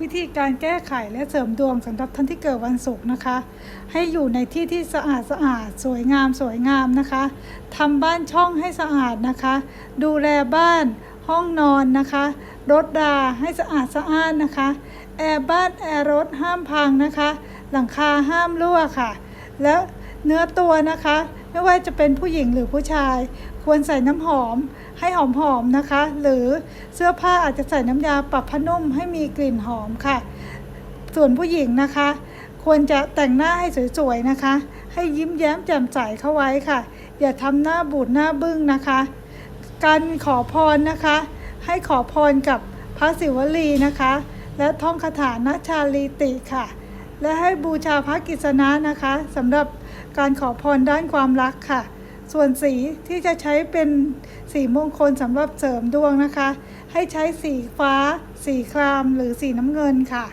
วิธีการแก้ไขและเสริมดวงสำหรับท่านที่เกิดวันศุกร์นะคะ ให้อยู่ในที่ที่สะอาดสะอาดสวยงามสวยงามนะคะทำบ้านช่องให้สะอาดนะคะ ดูแลบ้านห้องนอนนะคะรถราให้สะอาดสะอ้านนะคะแอร์บ้านแอร์รถห้ามพังนะคะ หลังคาห้ามรั่วค่ะ แล้ว เนื้อตัวนะคะ ไม่ว่าจะเป็นผู้หญิงหรือผู้ชาย ควรใส่น้ำหอมให้หอมๆนะคะ หรือเสื้อผ้าอาจจะใส่น้ำยาปรับผ้านุ่มให้มีกลิ่นหอมค่ะ ส่วนผู้หญิงนะคะ ควรจะแต่งหน้าให้สวยๆนะคะ ให้ยิ้มแย้มแจ่มใสเข้าไว้ค่ะ อย่าทำหน้าบูดหน้าบึ้งนะคะ การขอพรนะคะ ให้ขอพรกับพระศิวลีนะคะ และท่องคาถานาชาลีติค่ะ และให้บูชาพระกิษณะนะคะสำหรับการขอพรด้านความรักค่ะ ส่วนสีที่จะใช้เป็นสีมงคลสำหรับเสริมดวงนะคะ ให้ใช้สีฟ้า สีครามหรือสีน้ำเงินค่ะ